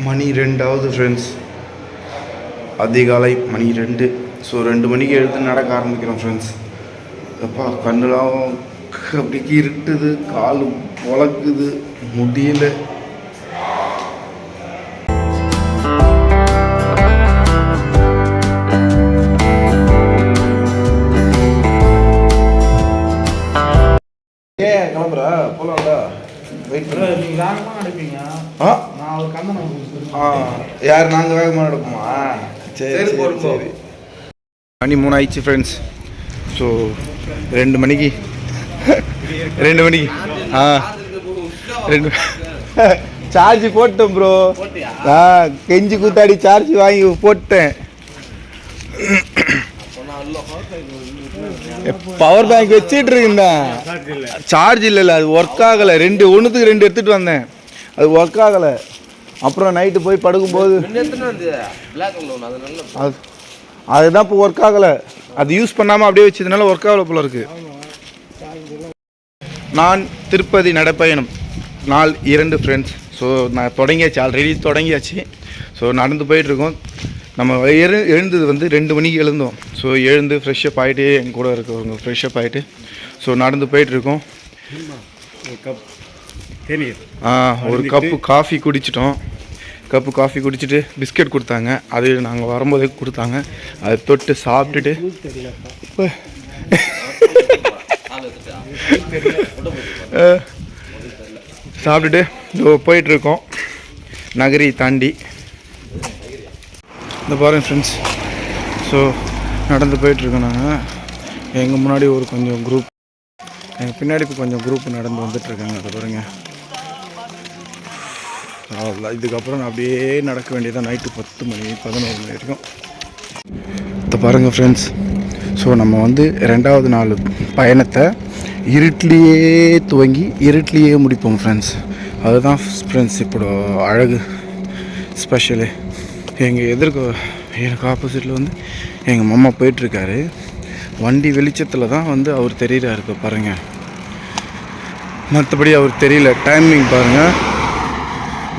மணி ரெண்டாவது ஃப்ரெண்ட்ஸ் அதிகாலை மணி ரெண்டு ஸோ ரெண்டு மணிக்கு எழுந்து நடக்க ஆரம்பிக்கிறோம் ஃப்ரெண்ட்ஸ் அப்பா கண்ணுலாம் அப்படி இருட்டுது கால் உழக்குது முடியல. ஏன் கிளம்புறா? போலாம்டா. வெயிட் ப்ரோ நீங்க வேகமா அடிப்பீங்க ஆ? ஆ யார் நாங்கள் வேகமாக எடுப்போமா சரி சரி. சரி மணி மூணு ஆயிடுச்சு ஃப்ரெண்ட்ஸ் ஸோ ரெண்டு மணிக்கு. ரெண்டு மணிக்கு. ஆ. ரெண்டு சார்ஜ் போட்டேன் ப்ரோ ஆ கெஞ்சி கூத்தாடி சார்ஜ் வாங்கி போட்டேன். பவர் பேங்க் வச்சுட்டு இருக்கேன் சார்ஜ் இல்லைல்ல அது ஒர்க் ஆகலை. ரெண்டு ஒன்றுத்துக்கு ரெண்டு எடுத்துகிட்டு வந்தேன். அது ஒர்க் ஆகலை. அப்புறம் நைட்டு போய் படுக்கும்போது அது நல்ல அது அதுதான் இப்போ ஒர்க் ஆகலை. அது யூஸ் பண்ணாமல் அப்படியே வச்சதுனால ஒர்க் ஆகலை போல இருக்கு. நான் திருப்பதி நடைப்பயணம். நாள் இரண்டு ஃப்ரெண்ட்ஸ் ஸோ நான் தொடங்கியாச்சு ஆல்ரெடி தொடங்கியாச்சு. ஸோ நடந்து போயிட்டுருக்கோம் நம்ம எழு எழுந்தது வந்து ரெண்டு மணிக்கு எழுந்தோம். ஸோ எழுந்து ஃப்ரெஷ்ஷப் ஆகிட்டு என் கூட இருக்கவங்க ஃப்ரெஷ்ஷப் ஆகிட்டு ஸோ நடந்து போயிட்டுருக்கோம் கப் தேநீர். ஒரு கப்பு காஃபி குடிச்சிட்டோம். கப்பு காஃபி குடிச்சிட்டு பிஸ்கட் கொடுத்தாங்க. அது நாங்கள் வரும்போதே கொடுத்தாங்க. அதை தொட்டு சாப்பிட்டுட்டு இப்போ சாப்பிட்டுட்டு போயிட்டுருக்கோம். நகரி தாண்டி. இந்த பாருங்க ஃப்ரெண்ட்ஸ் ஸோ நடந்து போயிட்டுருக்கோம் நாங்கள் எங்கள் முன்னாடி ஒரு கொஞ்சம் குரூப் எங்கள் பின்னாடி இப்போ கொஞ்சம் குரூப் நடந்து வந்துட்டுருக்காங்க. அதை பாருங்க. அவ்வளோதான் இதுக்கப்புறம் நான் அப்படியே நடக்க வேண்டியதாக நைட்டு பத்து மணி பதினோரு மணி வரைக்கும். இப்போ பாருங்கள் ஃப்ரெண்ட்ஸ் ஸோ நம்ம வந்து ரெண்டாவது நாள் பயணத்தை இருட்டிலேயே துவங்கி இருட்டிலேயே முடிப்போம் ஃப்ரெண்ட்ஸ் அதுதான் ஃப்ரெண்ட்ஸ் இப்போ அழகு. ஸ்பெஷலு எங்கள் எதிர்க்க எனக்கு ஆப்போசிட்டில் வந்து எங்கள் மாமா போயிட்டுருக்காரு. வண்டி வெளிச்சத்தில் தான் வந்து அவர் தெரியிறாரு இப்போ பாருங்கள் மற்றபடி அவர் தெரியல. டைமிங் பாருங்கள்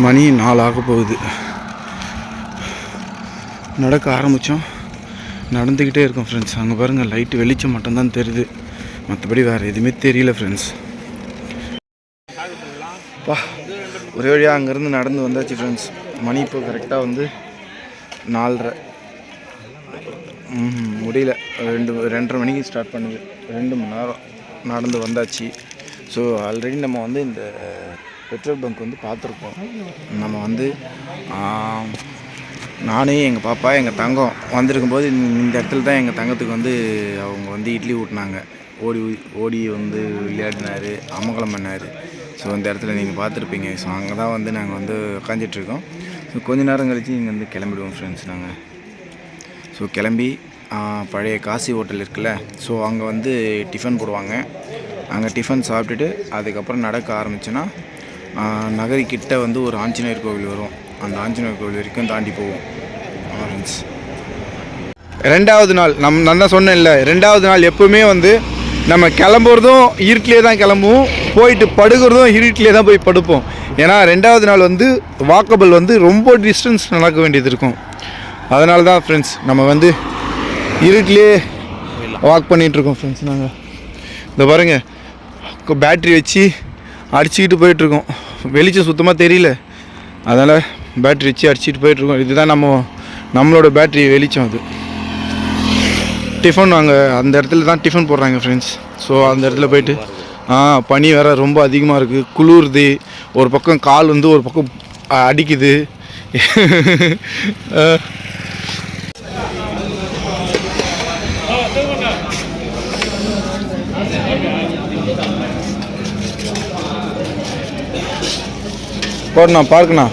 மணி நாலு ஆக போகுது. நடக்க ஆரம்பித்தோம் நடந்துக்கிட்டே இருக்கோம் ஃப்ரெண்ட்ஸ் அங்கே பாருங்கள் லைட்டு வெளிச்சம் மட்டும்தான் தெரியுது. மற்றபடி வேறு எதுவுமே தெரியல ஃப்ரெண்ட்ஸ் பா ஒரே வழியாக அங்கேருந்து நடந்து வந்தாச்சு ஃப்ரெண்ட்ஸ் மணி இப்போ கரெக்டாக வந்து நாலரை. முடியல. ரெண்டு ரெண்டரை மணிக்கு ஸ்டார்ட் பண்ணுது. ரெண்டு மணி நேரம் நடந்து வந்தாச்சு. ஸோ ஆல்ரெடி நம்ம வந்து இந்த பெட்ரோல் பங்க் வந்து பார்த்துருப்போம். நம்ம வந்து நானே எங்கள் பாப்பா எங்கள் தங்கம் வந்திருக்கும்போது இந்த இந்த இடத்துல தான் எங்கள் தங்கத்துக்கு வந்து அவங்க வந்து இட்லி ஊட்டினாங்க. ஓடி ஓடி வந்து விளையாடினார் அமங்கலம் பண்ணார். ஸோ இந்த இடத்துல நீங்கள் பார்த்துருப்பீங்க. ஸோ அங்கே தான் வந்து நாங்கள் வந்து உட்காந்துட்ருக்கோம் ஸோ கொஞ்ச நேரம் கழித்து இங்கே வந்து கிளம்பிடுவோம் ஃப்ரெண்ட்ஸ் நாங்கள் ஸோ கிளம்பி பழைய காசி ஹோட்டல் இருக்குல்ல. ஸோ அங்கே வந்து டிஃபன் போடுவாங்க. அங்கே டிஃபன் சாப்பிட்டுட்டு அதுக்கப்புறம் நடக்க ஆரம்பிச்சோன்னா நகரிக்கிட்ட வந்து ஒரு ஆஞ்சநேயர் கோவில் வரும். அந்த ஆஞ்சநேயர் கோவில் வரைக்கும் தாண்டி போவோம். ஃப்ரெண்ட்ஸ் ரெண்டாவது நாள் நம் நான் தான் சொன்னேன்ல ரெண்டாவது நாள் எப்போவுமே வந்து நம்ம கிளம்புறதும் இருட்டிலே தான் கிளம்புவோம். போயிட்டு படுக்கிறதும் இருட்டிலே தான் போய் படுப்போம். ஏன்னா ரெண்டாவது நாள் வந்து வாக்கபிள் வந்து ரொம்ப டிஸ்டன்ஸ் நடக்க வேண்டியது இருக்கும். அதனால தான் ஃப்ரெண்ட்ஸ் நம்ம வந்து இருட்டிலே வாக் பண்ணிகிட்ருக்கோம் ஃப்ரெண்ட்ஸ் நாங்கள் இந்த பாருங்கள் பேட்ரி வச்சு அடிச்சுக்கிட்டு போயிட்டுருக்கோம். வெளிச்சம் சுத்தமாக தெரியல. அதனால் பேட்ரி வச்சு அடிச்சுட்டு போயிட்டுருக்கோம். இதுதான் நம்ம நம்மளோட பேட்ரி வெளிச்சம் அது. டிஃபன் அங்கே அந்த இடத்துல தான் டிஃபன் போடுறாங்க ஃப்ரெண்ட்ஸ் ஸோ அந்த இடத்துல போயிட்டு ஆ பனி வேற ரொம்ப அதிகமாக இருக்குது குளிருது. ஒரு பக்கம் கால் வந்து ஒரு பக்கம் அடிக்குது. போடுண்ணா பார்க்குண்ணா.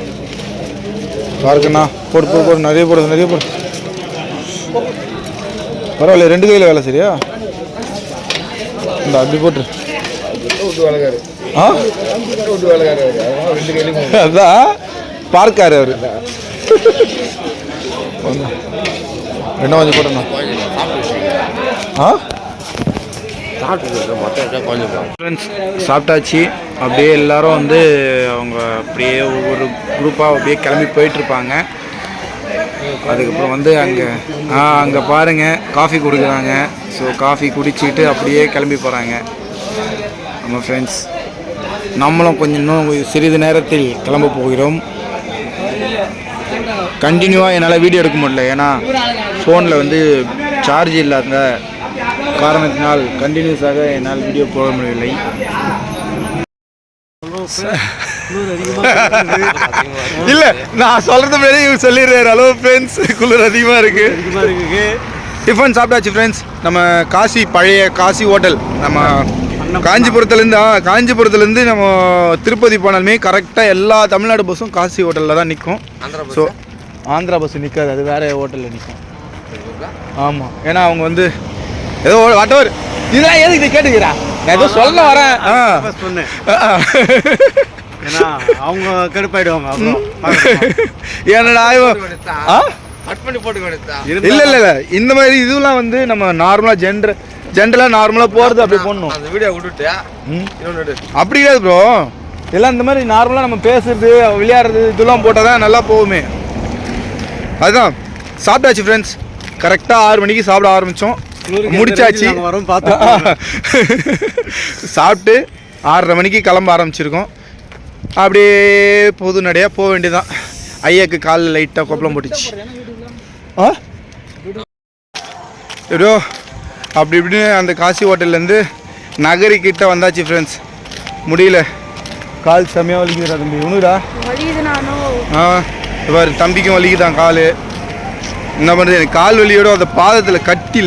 பார்க்குண்ணா. போடு போடு போடு நிறைய போடு நிறைய போடு. பரவாயில்ல ரெண்டு கையில் வேலை சரியா? இந்த அப்படி போட்டு ஆ? அதான் பார்க்காரு அவர். என்ன கொஞ்சம் போட்டண்ணா ஆ? ஃப்ரெண்ட்ஸ் சாப்பிட்டாச்சு. அப்படியே எல்லாரும் வந்து அவங்க அப்படியே ஒவ்வொரு குரூப்பாக அப்படியே கிளம்பி போயிட்டுருப்பாங்க. அதுக்கப்புறம் வந்து அங்கே ஆ அங்கே பாருங்கள் காஃபி கொடுக்குறாங்க. ஸோ காஃபி குடிச்சிட்டு அப்படியே கிளம்பி போகிறாங்க நம்ம ஃப்ரெண்ட்ஸ் நம்மளும் கொஞ்சம் இன்னும் சிறிது நேரத்தில் கிளம்ப போகிறோம். கண்டினியூவாக என்னால் வீடியோ எடுக்க முடியல. ஏன்னா ஃபோனில் வந்து சார்ஜ் இல்லாத காரணத்தினால் கண்டினியூஸாக என்னால் வீடியோ போட முடியவில்லை. இல்ல நான் சொல்றது முன்னாடி இவர் சொல்லிடுறாரு. ஹலோ ஃப்ரெண்ட்ஸ் குளிர் அதிகமா இருக்கு. டிஃபன் சாப்பிட்டாச்சு ஃப்ரெண்ட்ஸ் நம்ம காசி பழைய காசி ஹோட்டல். நம்ம காஞ்சிபுரத்துலேருந்து ஆ காஞ்சிபுரத்துலேருந்து நம்ம திருப்பதி போனாலுமே கரெக்டாக எல்லா தமிழ்நாடு பஸ்ஸும் காசி ஹோட்டலில் தான் நிற்கும் ஆந்திரா ஸோ ஆந்திரா பஸ் நிற்காது அது வேற ஹோட்டலில் நிற்கும் ஆமாம் ஏன்னா அவங்க வந்து ஏதோ வாட்டவர் இதெல்லாம் எதுக்கு இதை கேட்டுக்கிறா? நான் ஏதோ சொல்ல வரேன். ஆ. சொன்னேன். ஆ. ஏன்னா அவங்க கடுப்பாயிடுவாங்க அப்புறம். என்னடா இவன் ஆ? கட் பண்ணி போட்டு வேண்டியதா இல்ல இல்ல இல்ல இந்த மாதிரி இதுலாம் வந்து நம்ம நார்மலா ஜென்டர் ஜென்ரலா நார்மலா போறது அப்படி பண்ணணும் அந்த வீடியோ விட்டுட்டு ம். இன்னொன்று எடு. அப்படி கிடையாது ப்ரோ எல்லாம் இந்த மாதிரி நார்மலா நம்ம பேசுறது விளையாடுறது இதெல்லாம் போட்டால் தான் நல்லா போகுமே. அதுதான். சாப்பிட்டாச்சு ஃப்ரெண்ட்ஸ் கரெக்டாக ஆறு மணிக்கு சாப்பிட ஆரம்பித்தோம் முடிச்சாச்சு. நாங்கள் வரோம். பார்த்து சாப்பிட்டு ஆறரை மணிக்கு கிளம்ப ஆரம்பிச்சிருக்கோம். அப்படியே பொது நடையாக போக வேண்டியதுதான். ஐயாக்கு காலில் லைட்டாக கொப்பளம் போட்டுச்சு. ஆ? ஏதோ அப்படி இப்படின்னு அந்த காசி ஹோட்டல்லேருந்து நகரி கிட்ட வந்தாச்சு ஃப்ரெண்ட்ஸ் முடியல. கால் செம்மையாக வலிக்குதுடா தம்பி. நானும் ஆ இவர் தம்பிக்கும் வலிக்குதான் கால். என்ன பண்ணுறது எனக்கு கால் வலியோட அந்த பாதத்தில் கட்டி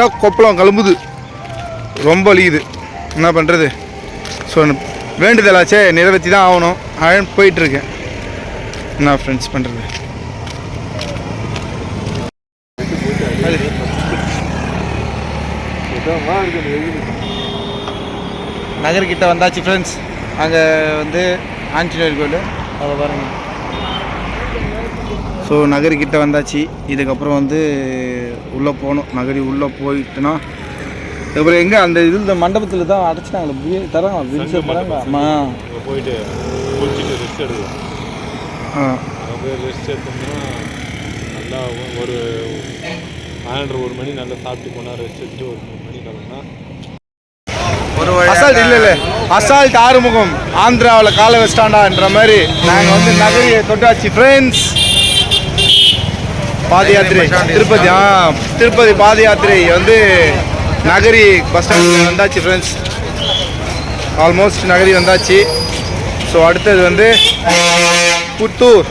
லைட்டாக கொப்பளம் கிளம்புது. ரொம்ப வலிக்குது. என்ன பண்ணுறது ஸோ வேண்டுதலாச்சே நிறைவேற்றி தான் ஆகணும். அழன் போயிட்டுருக்கேன். என்ன ஃப்ரெண்ட்ஸ் பண்ணுறது நகர்கிட்ட வந்தாச்சு ஃப்ரெண்ட்ஸ் அங்கே வந்து ஆஞ்சநேயர் கோயில். அதை பாருங்கள் ஸோ நகர்கிட்ட வந்தாச்சு. இதுக்கப்புறம் வந்து உள்ளே போகணும் நகரி உள்ளே போயிட்டுனா அப்புறம் எங்கே? அந்த இது இந்த மண்டபத்தில் தான் அடைச்சிட்டாங்களே தராங்க பிரியாணி தராங்க ஆமாம் அங்கே போயிட்டு குளிச்சுட்டு ரெஸ்ட் எடுக்கலாம் ஆ. ரெஸ்ட் எடுத்தோம்னா நல்லா ஒரு பன்னெண்டு ஒரு மணி நல்லா சாப்பிட்டு போனால் ரெஸ்ட் எடுத்து ஒரு மூணு மணி கிளம்புனா. ஒரு அசால்ட் இல்லை இல்லை. அசால்ட் ஆறுமுகம் ஆந்திராவில் காலை வச்சிட்டாண்டான்ற மாதிரி நாங்கள் வந்து நகரியை தொட்டாச்சு. ஃப்ரெண்ட்ஸ் பாத யாத்திரை திருப்பதி ஆ திருப்பதி பாத யாத்திரை வந்து நகரி பஸ் ஸ்டாண்ட் வந்தாச்சு ஃப்ரெண்ட்ஸ் ஆல்மோஸ்ட் நகரி வந்தாச்சு. ஸோ அடுத்தது வந்து புத்தூர்.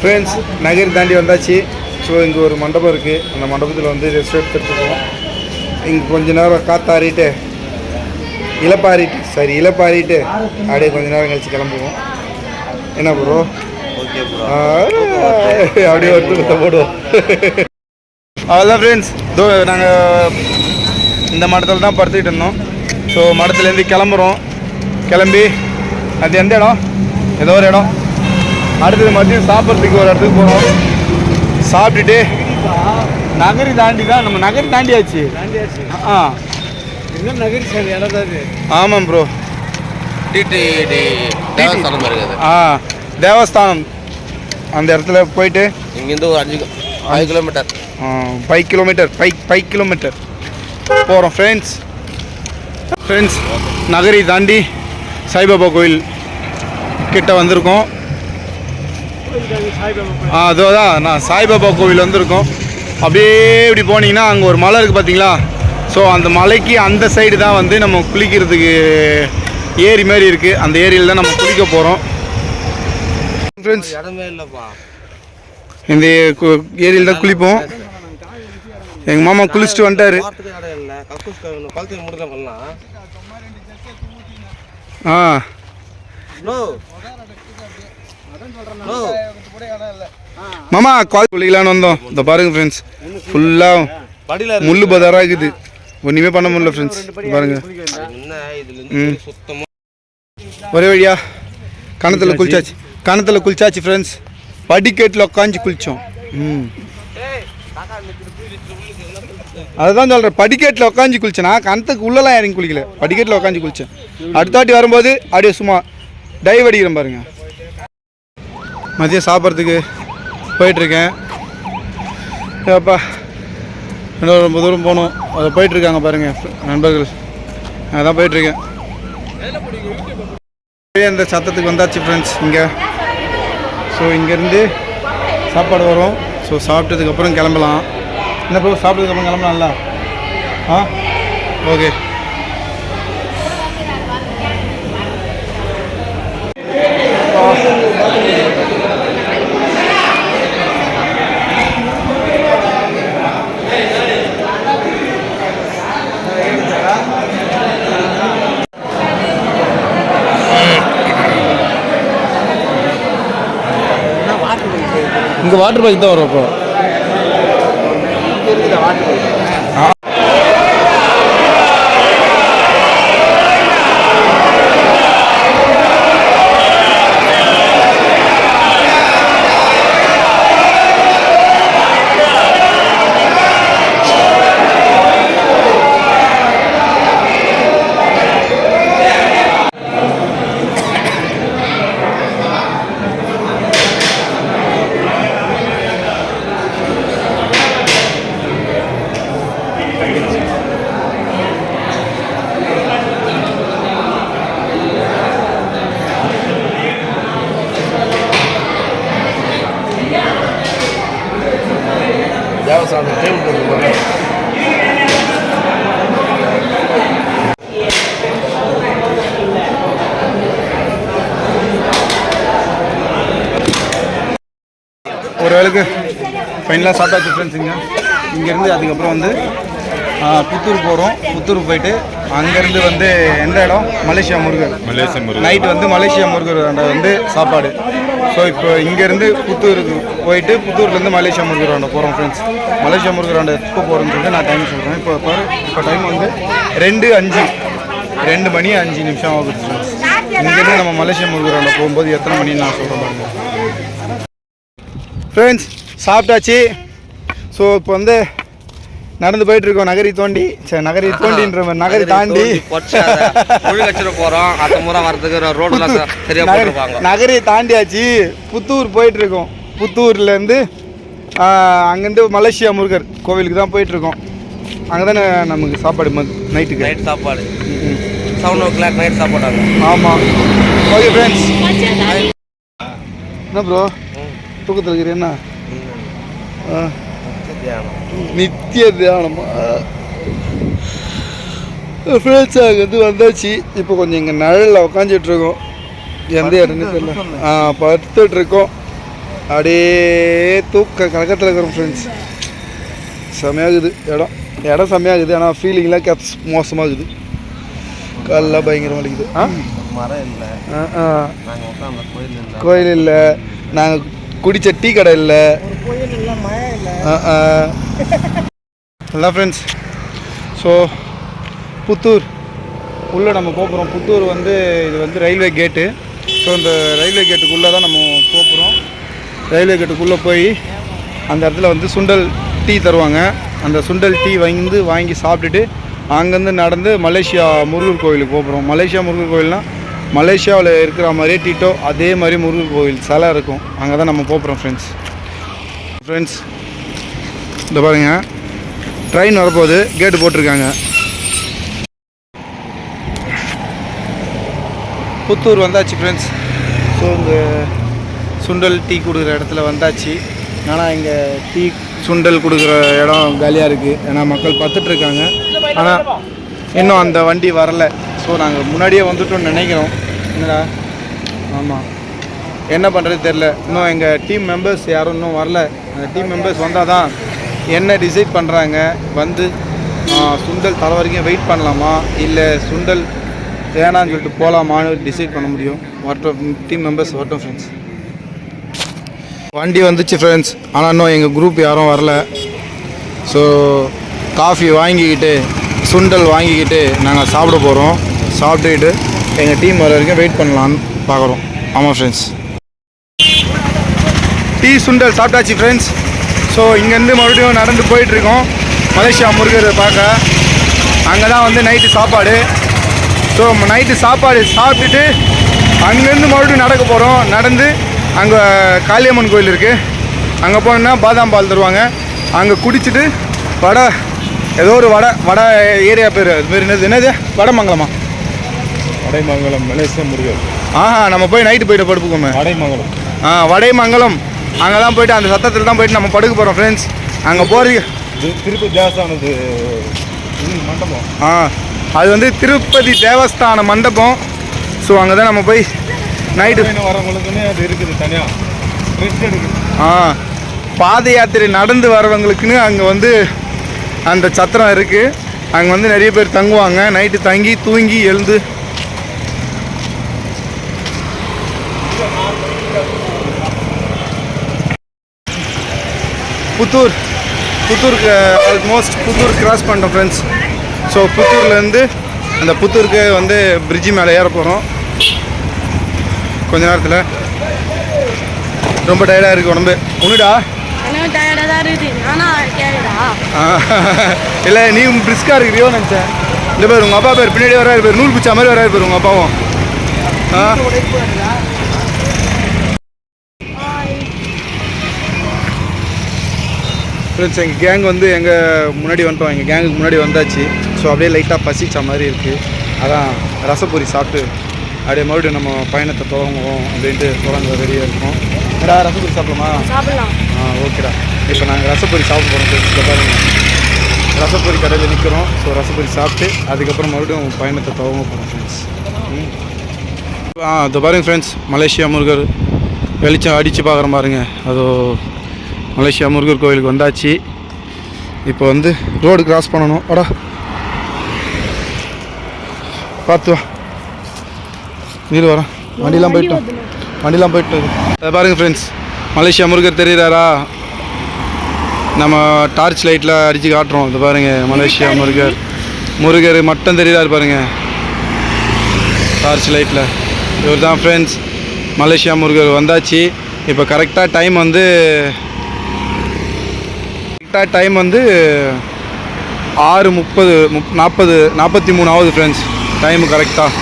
ஃப்ரெண்ட்ஸ் நகரி தாண்டி வந்தாச்சு. ஸோ இங்கே ஒரு மண்டபம் இருக்குது அந்த மண்டபத்தில் வந்து ரெஸ்ட் எடுத்துருக்கோம் இங்கே கொஞ்ச நேரம் காத்தாறிட்டு இலப்பாரிட்டு சரி இலப்பாரிட்டு அப்படியே கொஞ்ச நேரம் கழித்து கிளம்புவோம். என்ன ப்ரோ அப்படியே ஒரு தூக்கத்தை போடுவோம். அவ்வளோதான் ஃப்ரெண்ட்ஸ் இதோ நாங்கள் இந்த மடத்தில் தான் படுத்துக்கிட்டு இருந்தோம். ஸோ மடத்துலேருந்து கிளம்புறோம். கிளம்பி அது எந்த இடம்? ஏதோ ஒரு இடம். அடுத்தது மதியம் சாப்பிட்றதுக்கு ஒரு இடத்துக்கு போகிறோம் சாப்பிட்டுட்டு நகரி தாண்டி தான் நம்ம நகரி தாண்டியாச்சு. ஆ. என்ன நகரி சார் இடம் தான் ஆமாம் ப்ரோ டிடி ஆ தேவஸ்தானம். அந்த இடத்துல போயிட்டு இங்கேருந்து ஒரு அஞ்சு அஞ்சு kilometre. Five kilometre five five kilometre போகிறோம் ஃப்ரெண்ட்ஸ் ஃப்ரெண்ட்ஸ் நகரி தாண்டி சாய்பாபா கோயில் கிட்ட வந்திருக்கோம். ஆ அதோ தான் நான் சாய்பாபா கோவில் வந்திருக்கோம். அப்படியே இப்படி போனீங்கன்னா அங்கே ஒரு மலை இருக்குது பார்த்தீங்களா ஸோ அந்த மலைக்கு அந்த சைடு தான் வந்து நம்ம குளிக்கிறதுக்கு ஏரி மாதிரி இருக்குது அந்த ஏரியில் தான் நம்ம குளிக்க போகிறோம் ஃப்ரெண்ட்ஸ் இடமே இல்லைப்பா. இந்த ஏரியில் தான் குளிப்போம். எங்கள் மாமா குளிச்சுட்டு வந்துட்டாரு. ஆ. மாமா கால் குளிக்கலான்னு வந்தோம். இந்த பாருங்க ஃப்ரெண்ட்ஸ் ஃபுல்லாக முள்ளு பதாரா இருக்குது. ஒன்றுமே பண்ண முடியல ஃப்ரெண்ட்ஸ் பாருங்க. என்ன இதுல இருந்து சுத்தமா ஒரே வழியா. கணத்தில் குளிச்சாச்சு. கணத்தில் குளிச்சாச்சு ஃப்ரெண்ட்ஸ் படிக்கட்டில் உட்காந்து குளித்தோம் ம். அதுதான் சொல்கிறேன் படிக்கட்டில் உட்காந்து குளிச்சேன். நான் கணத்துக்கு உள்ளலாம் இறங்கி குளிக்கல. படிக்கட்டில் உட்காந்து குளித்தேன் அடுத்த வாட்டி வரும்போது அப்படியே சும்மா டைவ் அடிக்கிறேன் பாருங்க. மதியம் சாப்பிட்றதுக்கு போயிட்டுருக்கேன். ஏப்பா இன்னும் ரொம்ப தூரம் போகணும். அதை போயிட்டுருக்காங்க பாருங்கள் நண்பர்கள். அதான் போயிட்டுருக்கேன். அந்த சத்தத்துக்கு வந்தாச்சு ஃப்ரெண்ட்ஸ் இங்கே. ஸோ இங்கேருந்து சாப்பாடு வரும். ஸோ சாப்பிட்டதுக்கப்புறம் கிளம்பலாம். என்ன ப்ரோ சாப்பிட்டதுக்கப்புறம் கிளம்பலாம்ல? ஆ? ஓகே இங்கே வாட்டர் பைக் தான் வரும் அப்போ தேவசாமி டேபிள் போட்டு ஒரு வேளுக்கு ஃபைனலாக சாப்பிட்டாச்சு ஃப்ரெண்ட்ஸ் இங்கே. இங்கேருந்து அதுக்கப்புறம் வந்து புத்தூர் போகிறோம் புத்தூர் போயிட்டு அங்கேருந்து வந்து எந்த இடம்? மலேசியா முருகர். மலேசியா முருகன் நைட் வந்து மலேசியா முருகர் வந்து சாப்பாடு. ஸோ இப்போ இங்கேருந்து புத்தூருக்கு போயிட்டு புத்தூர்லேருந்து மலேசியா முருகர் ஆண்ட போகிறோம் ஃப்ரெண்ட்ஸ் மலேசியா முருகர் ஆண்ட எப்போ போகிறோம்னு சொல்லிட்டு நான் டைம் சொல்கிறேன் இப்போ இப்போ டைம் வந்து ரெண்டு அஞ்சு. ரெண்டு மணி அஞ்சு நிமிஷம் ஆகுது ஃப்ரெண்ட்ஸ் இங்கேருந்து நம்ம மலேசியா முருகர் ஆண்ட போகும்போது எத்தனை மணின்னு நான் சொல்கிறேன் பாருங்க. ஃப்ரெண்ட்ஸ் சாப்பிட்டாச்சு. ஸோ இப்போ வந்து நடந்து போயிட்டு இருக்கோம் நகரி தோண்டி. சரி நகரி தோண்டின்ற மாதிரி நகரி தாண்டி. போகிறோம் அடுத்த முறை வரதுக்கு ரோடெல்லாம் சரியாக நகரி போட்டுருப்பாங்க. நகரி தாண்டியாச்சு. புத்தூர் போயிட்டு இருக்கோம் புத்தூர்லேருந்து அங்கேருந்து மலேசியா முருகர் கோவிலுக்கு தான் போயிட்டு இருக்கோம் அங்கே தானே நமக்கு சாப்பாடு மத் நைட்டுக்கு. நைட் சாப்பாடு. செவன் ஓ கிளாக் நைட் சாப்பாடு ஆமாம் ஓகே ஃப்ரெண்ட்ஸ் என்ன ப்ரோ தூக்கத்தில் இருக்கிற என்ன? ஆ நித்திய தியானமா ஃப்ரெண்ட்ஸ் அங்கேருந்து வந்தாச்சு இப்போ கொஞ்சம் இங்கே நிழலில் உக்காந்துட்டு இருக்கோம் எந்த இடம்னு தெரியல ஆ படுத்துட்டு இருக்கோம் அப்படியே தூக்க கலக்கத்தில் இருக்கிறோம் ஃப்ரெண்ட்ஸ் செமையாகுது இடம் இடம் செமையாகுது ஆனால் ஃபீலிங்லாம் கப் மோசமாகுது காலெல்லாம் பயங்கரமாக வலிக்குது ஆ மரம் இல்லை ஆ ஆ நாங்கள் உட்காந்த கோயில் இல்லை கோயில் இல்லை நாங்கள் குடித்த டீ கடை இல்லை. Hello friends so Puttur. உள்ளே நம்ம போகிறோம். புத்தூர் வந்து இது வந்து ரயில்வே கேட்டு ஸோ இந்த ரயில்வே கேட்டுக்குள்ளே தான் நம்ம போகிறோம். ரயில்வே கேட்டுக்குள்ளே போய் அந்த இடத்துல வந்து சுண்டல் டீ தருவாங்க. அந்த சுண்டல் டீ வந்து வாங்கி சாப்பிட்டுட்டு அங்கேருந்து நடந்து மலேசியா முருகர் கோயிலுக்கு போகிறோம். மலேசியா முருகர் கோயில்னால் மலேசியாவில் இருக்கிற மாதிரியே டீட்டோ அதே மாதிரி முருகன் கோயில் சிலை இருக்கும். அங்கே தான் நம்ம போகிறோம் ஃப்ரெண்ட்ஸ் ஃப்ரெண்ட்ஸ் இந்த பாருங்க. ட்ரெயின் வரப்போகுது. கேட்டு போட்டிருக்காங்க. புத்தூர் வந்தாச்சு ஃப்ரெண்ட்ஸ் ஸோ இங்கே சுண்டல் டீ கொடுக்குற இடத்துல வந்தாச்சு. ஆனால் இங்கே டீ சுண்டல் கொடுக்குற இடம் காலியாக இருக்குது ஏன்னா மக்கள் பார்த்துட்ருக்காங்க ஆனால் இன்னும் அந்த வண்டி வரலை. ஸோ நாங்கள் முன்னாடியே வந்துட்டோம்னு நினைக்கிறோம். என்னடா? ஆமாம் என்ன பண்ணுறது தெரில இன்னும் எங்கள் டீம் மெம்பர்ஸ் யாரும் இன்னும் வரல. அந்த டீம் மெம்பர்ஸ் வந்தால் தான் என்ன டிசைட் பண்ணுறாங்க வந்து சுண்டல் தலை வரைக்கும் வெயிட் பண்ணலாமா? இல்லை சுண்டல் வேணான்னு சொல்லிட்டு போகலாமான்னு டிசைட் பண்ண முடியும். வரட்டும் டீம் மெம்பர்ஸ் வரட்டும் ஃப்ரெண்ட்ஸ் வண்டி வந்துச்சு ஃப்ரெண்ட்ஸ் ஆனால் இன்னும் எங்கள் குரூப் யாரும் வரல. ஸோ காஃபி வாங்கிக்கிட்டு சுண்டல் வாங்கிக்கிட்டு நாங்கள் சாப்பிட போகிறோம் சாப்பிட்டுக்கிட்டு எங்கள் டீம் வர வரைக்கும் வெயிட் பண்ணலான்னு பார்க்குறோம். ஆமாம் ஃப்ரெண்ட்ஸ் டீ சுண்டல் சாப்பிட்டாச்சு ஃப்ரெண்ட்ஸ் ஸோ இங்கேருந்து மறுபடியும் நடந்து போயிட்டுருக்கோம். மலேசியா முருகர் பார்க்க. அங்கே தான் வந்து நைட்டு சாப்பாடு. ஸோ நைட்டு சாப்பாடு சாப்பிட்டுட்டு அங்கேருந்து மறுபடியும் நடக்க போகிறோம். நடந்து அங்கே காளியம்மன் கோயில் இருக்குது அங்கே போனோம்னா பாதாம் பால் தருவாங்க. அங்கே குடிச்சிட்டு வடை ஏதோ ஒரு வடை வடை ஏரியா பேர் அது மாரி என்னது? என்னது? வடமங்கலமா? வடைமங்கலம் மலேசியா முருகர். ஆஹா நம்ம போய் நைட்டு போயிட்டு படுப்புக்கோமே வடைமங்கலம். ஆ வடைமங்கலம். அங்கே தான் போயிட்டு அந்த சத்தத்தில் தான் போயிட்டு நம்ம படுக்க போகிறோம் ஃப்ரெண்ட்ஸ் அங்கே போகிறீங்க இது திருப்பதி தேவஸ்தானது? மண்டபம். ஆ அது வந்து திருப்பதி தேவஸ்தான மண்டபம். ஸோ அங்கே தான் நம்ம போய் நைட்டு வரவங்களுக்குன்னு அது இருக்குது தனியாக ரெஸ்ட் எடுக்குது. ஆ பாத யாத்திரை நடந்து வரவங்களுக்குன்னு அங்கே வந்து அந்த சத்திரம் இருக்குது அங்கே வந்து நிறைய பேர் தங்குவாங்க. நைட்டு தங்கி தூங்கி எழுந்து புத்தூர். புத்தூருக்கு ஆல்மோஸ்ட் புத்தூர் கிராஸ் பண்ணிட்டோம் ஃப்ரெண்ட்ஸ் ஸோ புத்தூர்லேருந்து அந்த புத்தூருக்கு வந்து பிரிட்ஜி மேலே ஏற போகிறோம் கொஞ்ச நேரத்தில். ரொம்ப டயர்டாக இருக்குது உடம்பு. கேட்குதா இல்லை நீ பிரிஸ்காக இருக்கிறியோ நினச்சேன். இந்த பேர் உங்கள் அப்பா பேர் பின்னாடி வராரு பேர் நூல் பிச்சா மாதிரி வராரு பேர் உங்கள் அப்பாவும். ஆ? ஃப்ரெண்ட்ஸ் எங்கள் கேங் வந்து எங்கள் முன்னாடி வந்துட்டோம். எங்கள் கேங்குக்கு முன்னாடி வந்தாச்சு. ஸோ அப்படியே லைட்டாக பசிச்ச மாதிரி இருக்குது அதான் ரசப்பொரி சாப்பிட்டு அப்படியே மறுபடியும் நம்ம பயணத்தை துவங்குவோம் அப்படின்ட்டு தொடங்க ரெடியாக இருக்கோம். ஏடா ரசப்பொரி சாப்பிடலாமா? ஆ ஓகேடா இப்போ நாங்கள் ரசப்பொரி சாப்பிட போகிறோம் பாருங்க. ரசப்பொரி கடையில் நிற்கிறோம் ஸோ ரசப்பொரி சாப்பிட்டு அதுக்கப்புறம் மறுபடியும் பயணத்தை துவங்க போகிறோம் ஃப்ரெண்ட்ஸ் ஆ இதோ பாருங்க ஃப்ரெண்ட்ஸ் மலேசியா முருகர் வெளிச்சம் அடித்து பார்க்குறோம் பாருங்க. அதோ மலேசியா முருகர் கோயிலுக்கு வந்தாச்சு. இப்போ வந்து ரோடு கிராஸ் பண்ணணும். வாடா. பார்த்து வா. நீர் வரேன் வண்டிலாம் போயிட்டோம் வண்டிலாம் போயிட்டு அதை பாருங்கள் ஃப்ரெண்ட்ஸ் மலேசியா முருகர் தெரியுறாரா? நம்ம டார்ச் லைட்டில் அடித்து காட்டுறோம். இது பாருங்கள் மலேசியா முருகர். முருகர் மட்டும் தெரியுறாரு பாருங்கள் டார்ச் லைட்டில் இவர் தான் ஃப்ரெண்ட்ஸ் மலேசியா முருகர் வந்தாச்சு. இப்போ கரெக்டாக டைம் வந்து கரெக்டாக டைம் வந்து ஆறு முப்பது முப் நாற்பது நாற்பத்தி மூணாவது ஃப்ரெண்ட்ஸ் டைமு கரெக்டாக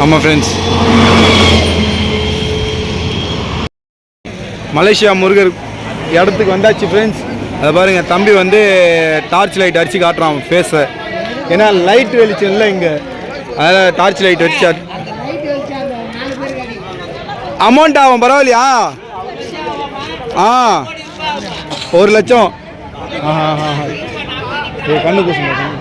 ஆமாம் ஃப்ரெண்ட்ஸ் மலேசியா முருகர் இடத்துக்கு வந்தாச்சு ஃப்ரெண்ட்ஸ் அதை பாருங்கள் தம்பி வந்து டார்ச் லைட் அடித்து காட்டுறான் ஃபேஸை ஏன்னா லைட் வெளிச்சம் இல்லை இங்கே. அதனால் டார்ச் லைட் அடிச்சு அமௌண்ட் ஆகும் பரவாயில்லையா? ஆ. ஒரு லட்சம். ஆஹா கண்ணு கூசுமா கண்ணு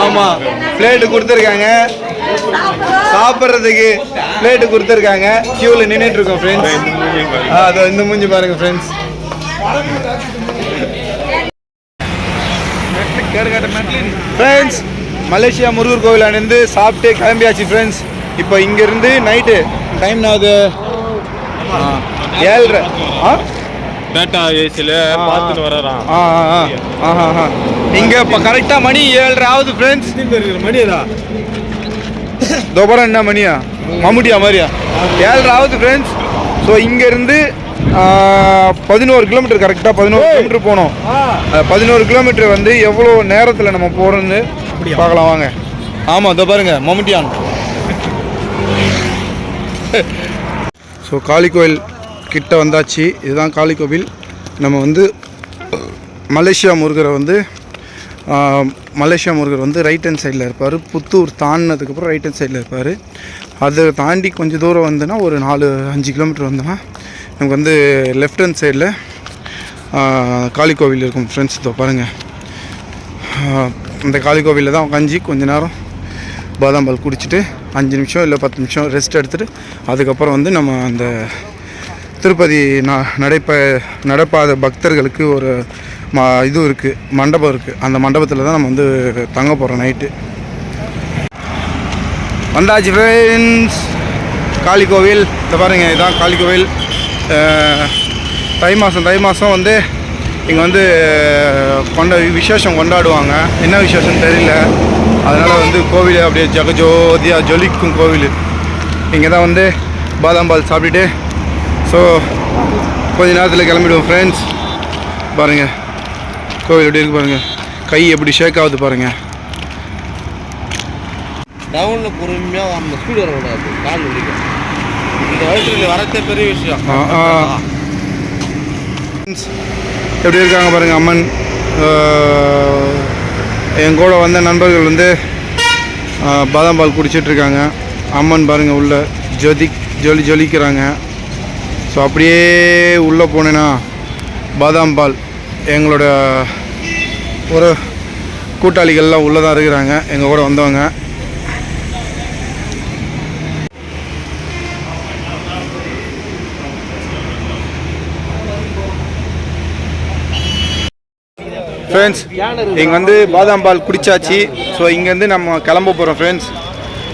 ஆமாம் பிளேட்டு கொடுத்துருக்காங்க. சாப்பிட்றதுக்கு பிளேட்டு கொடுத்துருக்காங்க. கியூவில் நின்றுட்டு இருக்கோம் ஃப்ரெண்ட்ஸ் அது இந்த மூஞ்சி பாருங்க ஃப்ரெண்ட்ஸ் ஃப்ரெண்ட்ஸ் மலேசியா முருகர் கோவிலாண்டு சாப்பிட்டு கிளம்பியாச்சு ஃப்ரெண்ட்ஸ் இப்போ இங்கேருந்து நைட்டு டைம் அது ஏழ்ரை. ஆ? பேட்டா ஏசியில் பார்த்துட்டு வராராம். ஆ ஆ ஆ. ஆ ஆ இங்கே இப்போ கரெக்டாக மணி ஏழ்ரை ஆகுது ஃப்ரெண்ட்ஸ் இருக்கிற மணியதா துபரம் என்ன மணியா? மம்முட்டியா மாதிரியா? ஏழ்ரை ஆகுது ஃப்ரெண்ட்ஸ் ஸோ இங்கேருந்து பதினோரு கிலோமீட்டர் கரெக்டாக பதினோரு கிலோமீட்டர் போனோம். பதினோரு கிலோமீட்டர் வந்து எவ்வளோ நேரத்தில் நம்ம போகிறோன்னு பார்க்கலாம் வாங்க. ஆமாம் இதோ பாருங்க மம்முட்டியான் ஸோ காளி கோயில் கிட்ட வந்தாச்சு. இதுதான் காளி கோவில் நம்ம வந்து மலேசியா முருகரை வந்து மலேசியா முருகர் வந்து ரைட் ஹேண்ட் சைடில் இருப்பார். புத்தூர் தாண்டினதுக்கப்புறம் ரைட் ஹேண்ட் சைடில் இருப்பார். அதை தாண்டி கொஞ்சம் தூரம் வந்தோன்னா ஒரு நாலு அஞ்சு கிலோமீட்டர் வந்தோன்னா நமக்கு வந்து லெஃப்ட் ஹேண்ட் சைடில் காளி கோவில் இருக்கும். ஃப்ரெண்ட்ஸ் இதோ பாருங்கள் அந்த காளி கோவிலில் தான் உட்காந்து கொஞ்ச நேரம் பாதாம் பால் குடிச்சிட்டு அஞ்சு நிமிஷம் இல்லை பத்து நிமிஷம் ரெஸ்ட் எடுத்துகிட்டு அதுக்கப்புறம் வந்து நம்ம அந்த திருப்பதி ந நடைப்ப நடப்பாத பக்தர்களுக்கு ஒரு ம இது இருக்குது மண்டபம் இருக்குது அந்த மண்டபத்தில் தான் நம்ம வந்து தங்க போகிறோம் நைட்டு வந்தாச்சு ஃப்ரெண்ட்ஸ் காளி கோவில் இந்த பாருங்கள் இதுதான் காளி கோவில் தை மாதம் தை மாதம் வந்து இங்கே வந்து கொண்ட விசேஷம் கொண்டாடுவாங்க. என்ன விசேஷம் தெரியல. அதனால் வந்து கோவில் அப்படியே ஜெகஜோதியாக ஜொலிக்கும் கோவில். இங்கே தான் வந்து பாதாம் பால் சாப்பிட்டுட்டு ஸோ கொஞ்ச நேரத்தில் கிளம்பிடுவோம் ஃப்ரெண்ட்ஸ் பாருங்கள் கோவில் எப்படி இருக்கு பாருங்கள் கை எப்படி ஷேக் ஆகுது பாருங்கள் டவுன்ல பொறுமையா வரணும் ஸ்பீடு வரக்கூடாது கால் வலிக்கும். இந்த வயசுல வரதே பெரிய விஷயம். எப்படி இருக்காங்க பாருங்கள் அம்மன் என் கூட வந்த நண்பர்கள் வந்து பாதாம் பால் குடிச்சிட்ருக்காங்க. அம்மன் பாருங்கள் உள்ள ஜொதி ஜொலி ஜொலிக்கிறாங்க. ஸோ அப்படியே உள்ளே போனேன்னா பாதாம் பால் எங்களோட ஒரு கூட்டாளிகள்லாம் உள்ளே தான் இருக்கிறாங்க. எங்கள் கூட வந்தவங்க. ஃப்ரெண்ட்ஸ் இங்கே வந்து பாதாம் பால் குடிச்சாச்சு. ஸோ இங்கேருந்து நம்ம கிளம்ப போகிறோம் ஃப்ரெண்ட்ஸ்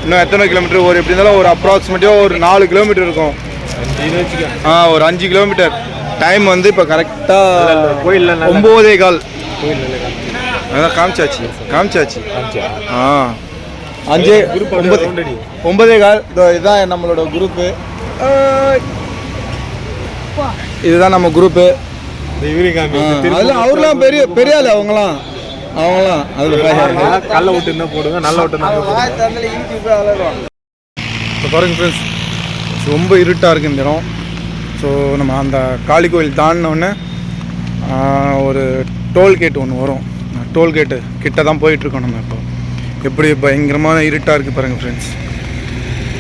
இன்னும் எத்தனை கிலோமீட்டர் ஒரு எப்படி இருந்தாலும் ஒரு அப்ராக்சிமேட்டாக ஒரு நாலு கிலோமீட்டர் இருக்கும். ஆ ஒரு அஞ்சு கிலோமீட்டர் டைம் வந்து இப்போ கரெக்டாக கோயிலில் ஒம்போதே கால். அதான் காமிச்சாச்சு காமிச்சாச்சு. ஆ. அஞ்சு ஒன்பது ஒன்பதே கால். இதுதான் நம்மளோட குரூப்பு இதுதான் நம்ம குரூப்பு அதெல்லாம் அவர்லாம் பெரிய பெரிய ஆள் அவங்களாம். அவங்களாம். அதில் கல்ல விட்டு என்ன போடுங்க நல்ல விட்டு இப்போ பாருங்க ஃப்ரெண்ட்ஸ் ரொம்ப இருட்டாக இருக்குது இந்த இடம். ஸோ நம்ம அந்த காளி கோயில் தாண்டினோடனே ஒரு டோல்கேட் ஒன்று வரும். டோல்கேட்டு கிட்ட தான் போயிட்டுருக்கோம் நம்ம இப்போ. எப்படி பயங்கரமான இருட்டாக இருக்குது பாருங்கள் ஃப்ரெண்ட்ஸ்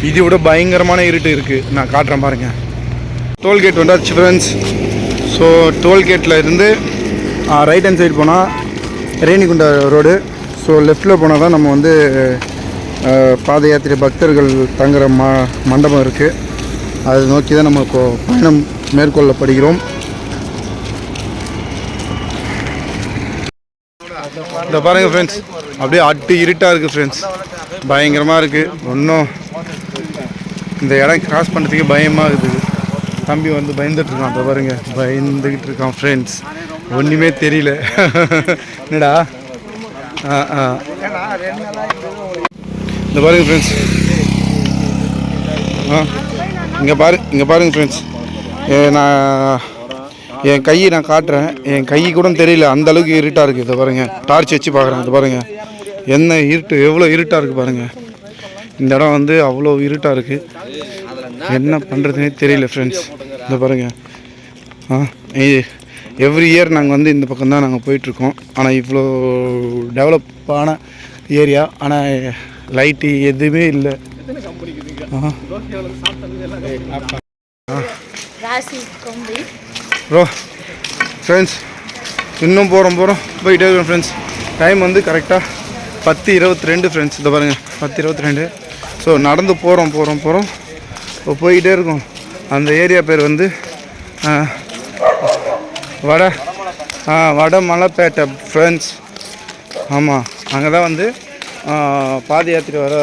இதை விட பயங்கரமான இருட்டு இருக்குது நான் காட்டுறேன் பாருங்கள் டோல்கேட் வந்தாச்சு ஃப்ரெண்ட்ஸ் ஸோ டோல்கேட்டில் இருந்து ரைட் ஹேண்ட் சைடு போனால் ரேணிகுண்டா ரோடு. ஸோ லெஃப்டில் போனால் தான் நம்ம வந்து பாத யாத்திரை பக்தர்கள் தங்குற ம மண்டபம் இருக்குது அதை நோக்கி தான் நம்ம இப்போ பயணம் மேற்கொள்ளப்படுகிறோம். இந்த பாருங்க ஃப்ரெண்ட்ஸ் அப்படியே அட்டு இருட்டாக இருக்குது ஃப்ரெண்ட்ஸ் பயங்கரமாக இருக்குது ஒன்றும் இந்த இடம் கிராஸ் பண்ணுறதுக்கே பயமாக இருக்குது. தம்பி வந்து பயந்துட்டு இருக்கான் அதை பாருங்க பயந்துக்கிட்டு இருக்கான் ஃப்ரெண்ட்ஸ் ஒன்றுமே தெரியல. என்னடா? ஆ ஆ. இந்த பாருங்க ஃப்ரெண்ட்ஸ் ஆ இங்கே பாரு இங்கே பாருங்க ஃப்ரெண்ட்ஸ் நான் என் கையை நான் காட்டுறேன். என் கை கூட தெரியல. அந்த அளவுக்கு இருட்டாக இருக்குது இதை பாருங்கள் டார்ச் வச்சு பார்க்குறேன். இதை பாருங்கள் என்ன இருட்டு எவ்வளோ இருட்டாக இருக்குது பாருங்கள் இந்த இடம் வந்து அவ்வளோ இருட்டாக இருக்குது என்ன பண்ணுறதுனே தெரியல ஃப்ரெண்ட்ஸ் இந்த பாருங்க. ஆ எவ்ரி இயர் நாங்கள் வந்து இந்த பக்கம் தான் நாங்கள் போயிட்டுருக்கோம். ஆனால் இவ்வளோ டெவலப்பான ஏரியா ஆனால் லைட்டு எதுவுமே இல்லை. ப்ரோ ஃப்ரெண்ட்ஸ் இன்னும் போகிறோம் போகிறோம் போயிட்டே இருக்கோம் ஃப்ரெண்ட்ஸ் டைம் வந்து கரெக்டாக பத்து இருபத்தி ரெண்டு ஃப்ரெண்ட்ஸ் இதை பாருங்கள் பத்து இருபத்தி ரெண்டு. ஸோ நடந்து போகிறோம் போகிறோம் போகிறோம் இப்போ போய்கிட்டே இருக்கும். அந்த ஏரியா பேர் வந்து வட ஆ வட மலைப்பேட்டை ஃப்ரெண்ட்ஸ் ஆமாம் அங்கே தான் வந்து பாத யாத்திரை வர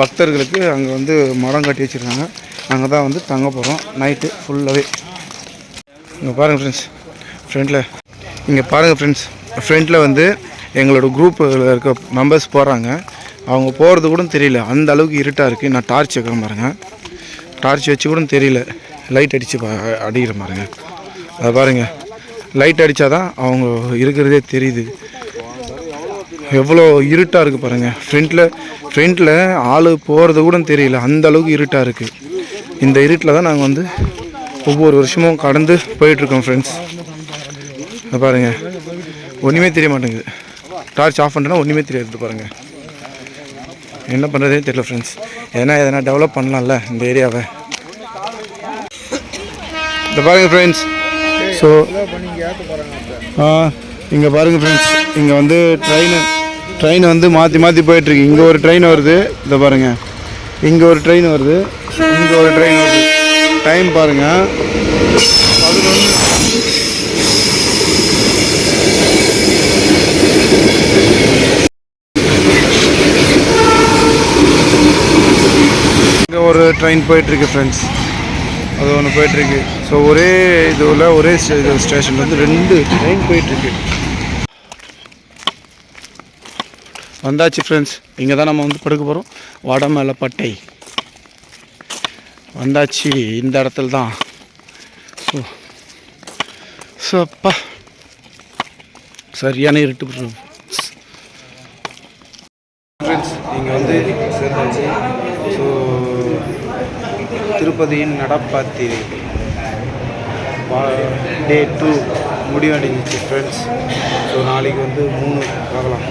பக்தர்களுக்கு அங்கே வந்து மரம் கட்டி வச்சுருக்காங்க. அங்கே தான் வந்து தங்க போகிறோம் நைட்டு ஃபுல்லாகவே இங்கே பாருங்கள் ஃப்ரெண்ட்ஸ் ஃப்ரெண்டில் இங்கே பாருங்கள் ஃப்ரெண்ட்ஸ் ஃப்ரெண்டில் வந்து எங்களோட குரூப்பில் இருக்க மெம்பர்ஸ் போகிறாங்க அவங்க போகிறது கூட தெரியல. அந்த அளவுக்கு இருட்டாக இருக்குது நான் டார்ச் வைக்கிறேன் பாருங்க. டார்ச் வச்சு கூட தெரியல. லைட் அடித்து பா அடிக்கிற பாருங்க. அதை பாருங்கள் லைட் அடித்தா தான் அவங்க இருக்கிறதே தெரியுது. எவ்வளோ இருட்டாக இருக்குது பாருங்கள் ஃப்ரண்ட்டில் ஃப்ரண்ட்டில் ஆள் போகிறது கூட தெரியல. அந்த அளவுக்கு இருட்டாக இருக்குது இந்த இருட்டில் தான் நாங்கள் வந்து ஒவ்வொரு வருஷமும் கடந்து போயிட்டுருக்கோம் ஃப்ரெண்ட்ஸ் பாருங்கள் ஒன்றுமே தெரிய மாட்டேங்குது. டார்ச் ஆஃப் பண்ணுறேன்னா ஒன்றுமே தெரியாது பாருங்கள் என்ன பண்ணுறதே தெரியல ஃப்ரெண்ட்ஸ் எதனா எதனா டெவலப் பண்ணலாம்ல இந்த ஏரியாவை இந்த பாருங்கள் ஃப்ரெண்ட்ஸ் ஸோ ஆ இங்கே பாருங்கள் ஃப்ரெண்ட்ஸ் இங்கே வந்து ட்ரெயின் ட்ரெயின் வந்து மாற்றி மாற்றி போயிட்டுருக்கு. இங்கே ஒரு ட்ரெயின் வருது. இதை பாருங்கள் இங்கே ஒரு ட்ரெயின் வருது. இங்கே ஒரு ட்ரெயின் வருது. டைம் பாருங்கள் பதினொன்று ஒரு ட்ரெயின் போயிட்டுருக்கு ஃப்ரெண்ட்ஸ் அது ஒன்று போயிட்டுருக்கு. ஸோ ஒரே இதுவில் ஒரே ஸ்டேஷன் வந்து ரெண்டு ட்ரெயின் போயிட்டுருக்கு. வந்தாச்சு ஃப்ரெண்ட்ஸ் இங்கே தான் நம்ம வந்து படுக்க போகிறோம் வடமலைப்பட்டை. வந்தாச்சு இந்த இடத்துல தான் ஸோ ஸோ அப்பா. சரியான இருட்டு ஃப்ரெண்ட்ஸ் இங்கே வந்து சேர்ந்தாச்சு திருப்பதியின் நடப்பாத்திரை. டே டூ முடிவடைஞ்சிச்சு ஃப்ரெண்ட்ஸ் ஸோ நாளைக்கு வந்து மூணு பார்க்கலாம்.